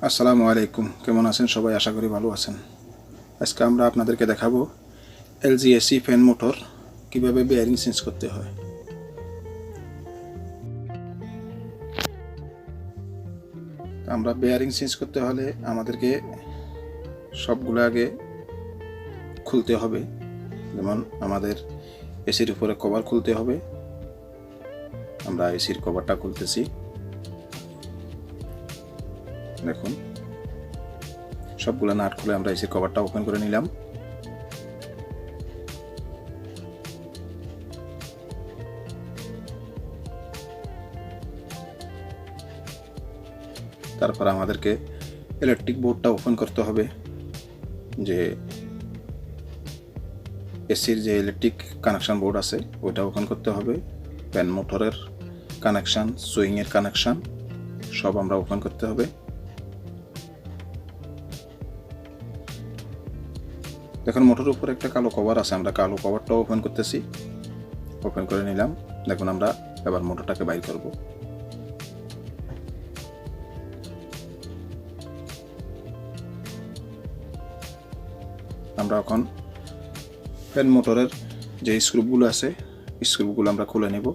আসসালামু আলাইকুম। কেমন আছেন সবাই? আশা করি ভালো আছেন। আজকে আমরা আপনাদেরকে দেখাবো এলজি এসি ফ্যান মোটর কীভাবে বেয়ারিং চেঞ্জ করতে হয়। আমরা বেয়ারিং চেঞ্জ করতে হলে আমাদেরকে সবগুলো আগে খুলতে হবে। যেমন আমাদের এসির উপরে কভার খুলতে হবে। আমরা এসির কভারটা খুলতেছি। দেখুন। সবগুলো নাট খুলে আমরা এসির কভারটা ওপেন করে নিলাম। তারপর আমাদেরকে ইলেকট্রিক বোর্ডটা ওপেন করতে হবে। যে এসির যে ইলেকট্রিক কানেকশন বোর্ড আছে, ওইটা ওপেন করতে হবে। প্যান মোটরের কানেকশান সুইংয়ের কানেকশান সব আমরা ওপেন করতে হবে। দেখুন, মোটরের উপরে একটা কালো কভার আছে, আমরা কালো কভারটাও ওপেন করতেছি। ওপেন করে নিলাম। দেখুন, আমরা এবার মোটরটাকে বাইর করব। আমরা এখন ফ্যান মোটরের যে স্ক্রুপগুলো আছে স্ক্রুপগুলো আমরা খুলে নেব।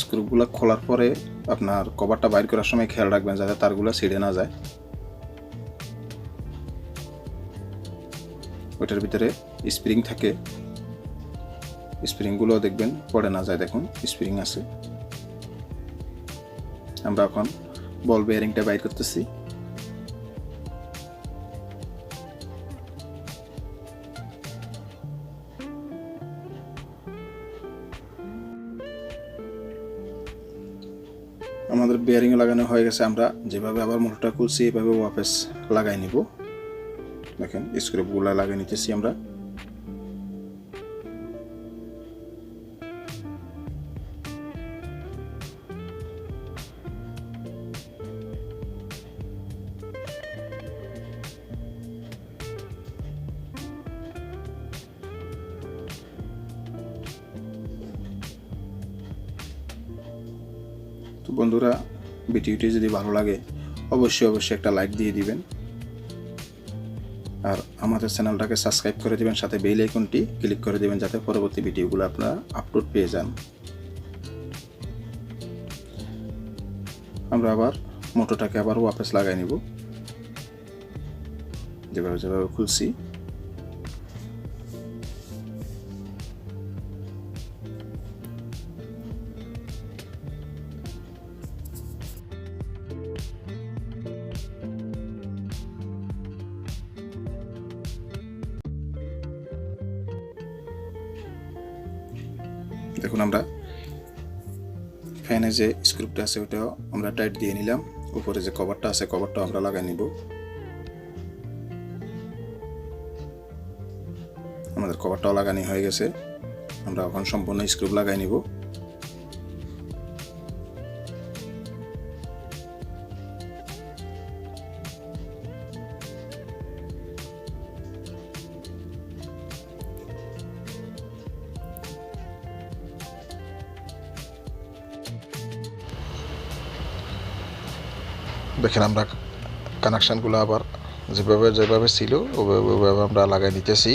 স্ক্রুগুলো খোলার পরে আপনার কভারটা বাইর করার সময় খেয়াল রাখবেন যাতে তারগুলো ছিঁড়ে না যায়। ওইটার ভিতরে স্প্রিং থাকে। স্প্রিংগুলো দেখবেন পড়ে না যায়, দেখুন স্প্রিং আছে। আমরা এখন বল বেয়ারিংটা বাইর করতেছি। আমাদের বেয়ারিং লাগানো হয়ে গেছে, আমরা যেভাবে আবার মোটরটা খুলছি এভাবে ওয়াপেস লাগাই নিব। দেখেন স্ক্রুপগুলো লাগিয়ে নিতেছি আমরা। তো বন্ধুরা, ভিডিওটি যদি ভালো লাগে, অবশ্যই অবশ্যই একটা লাইক দিয়ে দিবেন। আর আমাদের চ্যানেলটাকে সাবস্ক্রাইব করে দিবেন, সাথে বেল আইকনটি ক্লিক করে দিবেন, যাতে পরবর্তী ভিডিওগুলো আপনারা আপলোড পেয়ে যান। আমরা আবার মোটরটাকে আবার ওয়াপেস লাগাই নিব। যেভাবে যেভাবে খুলছি। দেখুন আমরা ফ্যানে যে স্ক্রুপটা আছে, ওটাও আমরা টাইট দিয়ে নিলাম। উপরে যে কভারটা আছে, কভারটাও আমরা লাগাই নিব। আমাদের কভারটাও লাগানি হয়ে গেছে। আমরা এখন সম্পূর্ণ স্ক্রুপ লাগাই নিব। দেখেন আমরা কানেকশানগুলো আবার যেভাবে যেভাবে ছিল, ওভাবে আমরা লাগাই নিতেছি।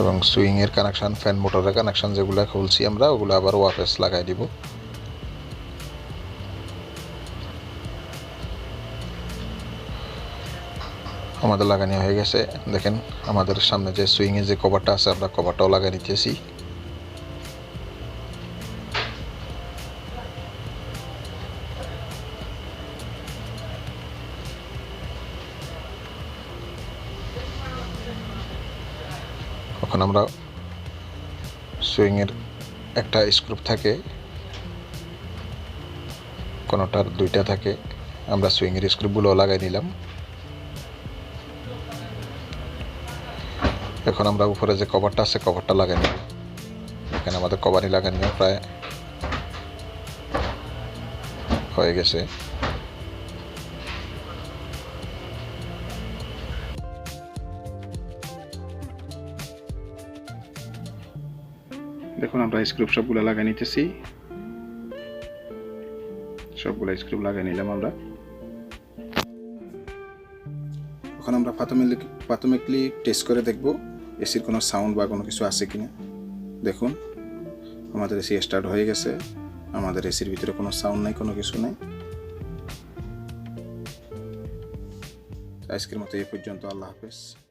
এবং সুইংয়ের কানেকশান ফ্যান মোটরের কানেকশান যেগুলো খুলছি আমরা, ওগুলো আবার ওয়াপেস লাগাই দিব। আমাদের লাগানো হয়ে গেছে। দেখেন আমাদের সামনে যে সুইংয়ের যে কভারটা আছে, আমরা কভারটাও লাগাই নিতেছি। এখন আমরা সুইংয়ের একটা স্ক্রুপ থাকে, কোনোটার দুইটা থাকে, আমরা সুইংয়ের স্ক্রুপগুলো লাগাই নিলাম। এখন আমরা উপরে যে কভারটা আছে কভারটা লাগাই নিব এখানে আমাদের কভারই লাগাই নিয়ে প্রায় হয়ে গেছে। দেখুন, আমরা স্ক্রুপ সবগুলো লাগাই নিতেছি। সবগুলো স্ক্রুপ লাগাই নিলাম আমরা। এখন আমরা প্রাথমিক প্রাথমিকলি টেস্ট করে দেখব এসির কোনো সাউন্ড বা কোনো কিছু আছে কিনা। দেখুন, আমাদের এসি স্টার্ট হয়ে গেছে। আমাদের এসির ভিতরে কোনো সাউন্ড নাই, কোনো কিছু নেই। আজকের মতো এই পর্যন্ত, আল্লাহ হাফেজ।